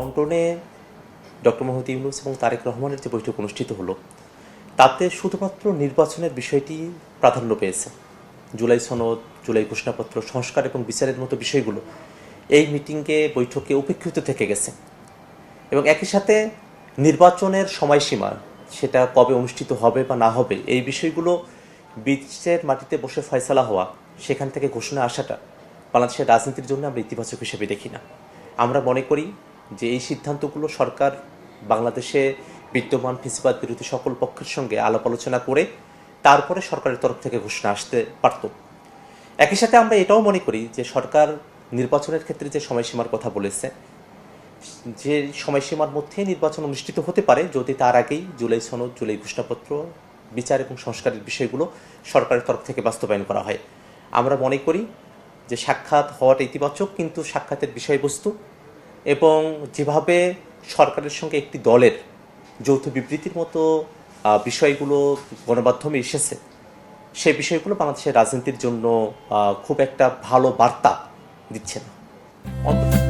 লন্ডনে ডক্টর মোহাম্মদ ইউনুস এবং তারেক রহমানের যে বৈঠক অনুষ্ঠিত হলো, তাতে শুধুমাত্র নির্বাচনের বিষয়টি প্রাধান্য পেয়েছে। জুলাই সনদ, জুলাই ঘোষণাপত্র, সংস্কার এবং বিচারের মতো বিষয়গুলো এই মিটিংয়ে বৈঠকে উপেক্ষিত থেকে গেছে। এবং একই সাথে নির্বাচনের সময়সীমা, সেটা কবে অনুষ্ঠিত হবে বা না হবে, এই বিষয়গুলো বিচের মাটিতে বসে ফয়সালা হওয়া, সেখান থেকে ঘোষণা আসাটা বাংলাদেশের রাজনীতির জন্য আমরা ইতিবাচক হিসেবে দেখি না। আমরা মনে করি যে এই সিদ্ধান্তগুলো সরকার বাংলাদেশে বিদ্যমান ফিসিবাদ বিরোধী সকল পক্ষের সঙ্গে আলাপ আলোচনা করে তারপরে সরকারের তরফ থেকে ঘোষণা আসতে পারত। একই সাথে আমরা এটাও মনে করি যে সরকার নির্বাচনের ক্ষেত্রে যে সময়সীমার কথা বলেছে, যে সময়সীমার মধ্যে নির্বাচন অনুষ্ঠিত হতে পারে যদি তার আগেই জুলাই সনদ, জুলাই ঘোষণাপত্র, বিচার এবং সংস্কারের বিষয়গুলো সরকারের তরফ থেকে বাস্তবায়ন করা হয়। আমরা মনে করি যে সাক্ষাৎ হওয়াটা ইতিবাচক, কিন্তু সাক্ষাতের বিষয়বস্তু এবং যেভাবে সরকারের সঙ্গে একটি দলের যৌথ বিবৃতির মতো বিষয়গুলো গণমাধ্যমে এসেছে, সেই বিষয়গুলো বাংলাদেশের রাজনীতির জন্য খুব একটা ভালো বার্তা দিচ্ছে না।